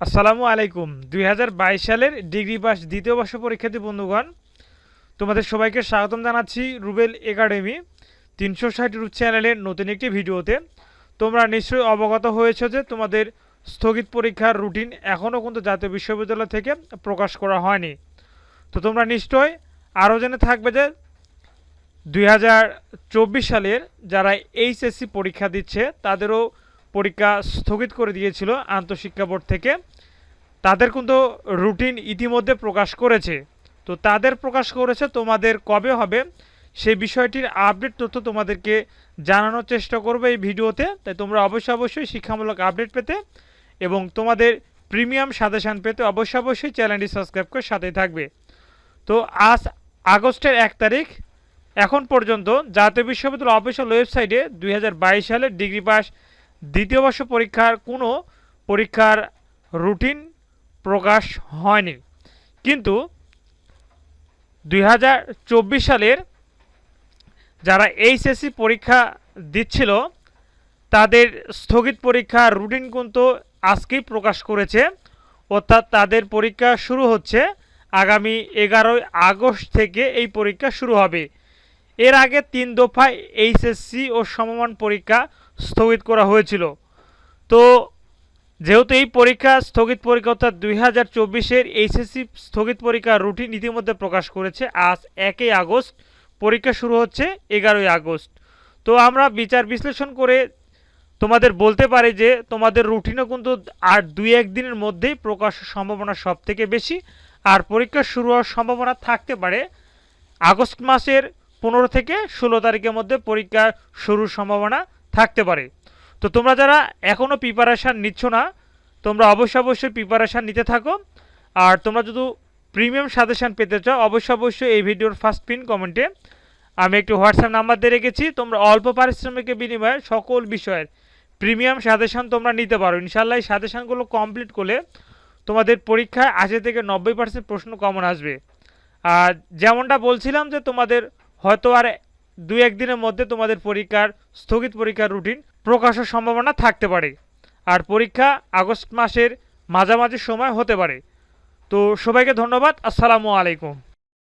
আসসালামু আলাইকুম। দুই হাজার বাইশ সালের ডিগ্রি পাস দ্বিতীয় বর্ষ পরীক্ষার্থী বন্ধুগণ, তোমাদের সবাইকে স্বাগতম জানাচ্ছি রুবেল একাডেমি তিনশো ষাট রুট চ্যানেলের নতুন একটি ভিডিওতে। তোমরা নিশ্চয়ই অবগত হয়েছ যে তোমাদের স্থগিত পরীক্ষার রুটিন এখনও কিন্তু জাতীয় বিশ্ববিদ্যালয় থেকে প্রকাশ করা হয়নি। তো তোমরা নিশ্চয় আরও জেনে থাকবে যে দুই হাজার চব্বিশ সালের যারা এইচএসসি পরীক্ষা দিচ্ছে, তাদেরও পরীক্ষা স্থগিত করে দিয়েছিল আন্তঃশিক্ষা বোর্ড থেকে। তাদের কিন্তু রুটিন ইতিমধ্যে প্রকাশ করেছে। তো তাদের প্রকাশ করেছে, তোমাদের কবে হবে সেই বিষয়টির আপডেট তথ্য তোমাদেরকে জানানোর চেষ্টা করবে এই ভিডিওতে। তাই তোমরা অবশ্যই অবশ্যই শিক্ষামূলক আপডেট পেতে এবং তোমাদের প্রিমিয়াম সাজেশান পেতে অবশ্যই অবশ্যই চ্যানেলটি সাবস্ক্রাইব করে সাথেই থাকবে। তো আজ আগস্টের এক তারিখ, এখন পর্যন্ত জাতীয় বিশ্ববিদ্যালয় অফিসিয়াল ওয়েবসাইটে দু হাজার বাইশ সালের ডিগ্রি পাস দ্বিতীয় বর্ষ পরীক্ষার কোনো পরীক্ষার রুটিন প্রকাশ হয়নি। কিন্তু দুই হাজার চব্বিশ সালের যারা এইচএসসি পরীক্ষা দিচ্ছিল, তাদের স্থগিত পরীক্ষার রুটিন কিন্তু আজকেই প্রকাশ করেছে। অর্থাৎ তাদের পরীক্ষা শুরু হচ্ছে আগামী এগারোই আগস্ট থেকে এই পরীক্ষা শুরু হবে। এর আগে তিন দফায় এইচএসসি ও সমমান পরীক্ষা স্থগিত করা হয়েছিল। তো যেহেতু এই পরীক্ষা স্থগিত পরীক্ষা অর্থাৎ দুই হাজার চব্বিশের এইচএসসি স্থগিত পরীক্ষার রুটিন ইতিমধ্যে প্রকাশ করেছে, আজ একই আগস্ট, পরীক্ষা শুরু হচ্ছে এগারোই আগস্ট। তো আমরা বিচার বিশ্লেষণ করে তোমাদের বলতে পারি যে তোমাদের রুটিনও কিন্তু আর দুই এক দিনের মধ্যেই প্রকাশের সম্ভাবনা সব থেকে বেশি, আর পরীক্ষা শুরু হওয়ার সম্ভাবনা থাকতে পারে আগস্ট মাসের পনেরো থেকে ষোলো তারিখের মধ্যে পরীক্ষা শুরুর সম্ভাবনা থাকতে পারে। তো তোমরা যারা এখনও প্রিপারেশান নিচ্ছ না, তোমরা অবশ্যই অবশ্যই প্রিপারেশান নিতে থাকো। আর তোমরা যদি প্রিমিয়াম সাজেশান পেতে চাও, অবশ্যই অবশ্যই এই ভিডিওর ফার্স্ট পিন কমেন্টে আমি একটি হোয়াটসঅ্যাপ নাম্বার দিয়ে রেখেছি। তোমরা অল্প পারিশ্রমিকের বিনিময়ে সকল বিষয়ের প্রিমিয়াম সাজেশান তোমরা নিতে পারো। ইনশাল্লাহ এই সাজেশানগুলো কমপ্লিট করলে তোমাদের পরীক্ষায় আশি থেকে নব্বই পার্সেন্ট প্রশ্ন কমন আসবে। আর যেমনটা বলছিলাম যে তোমাদের হয়তো আর দুই একদিনের মধ্যে তোমাদের পরীক্ষার, স্থগিত পরীক্ষার রুটিন প্রকাশের সম্ভাবনা থাকতে পারে। আর পরীক্ষা আগস্ট মাসের মাঝামাঝি সময় হতে পারে। তো সবাইকে ধন্যবাদ, আসসালামু আলাইকুম।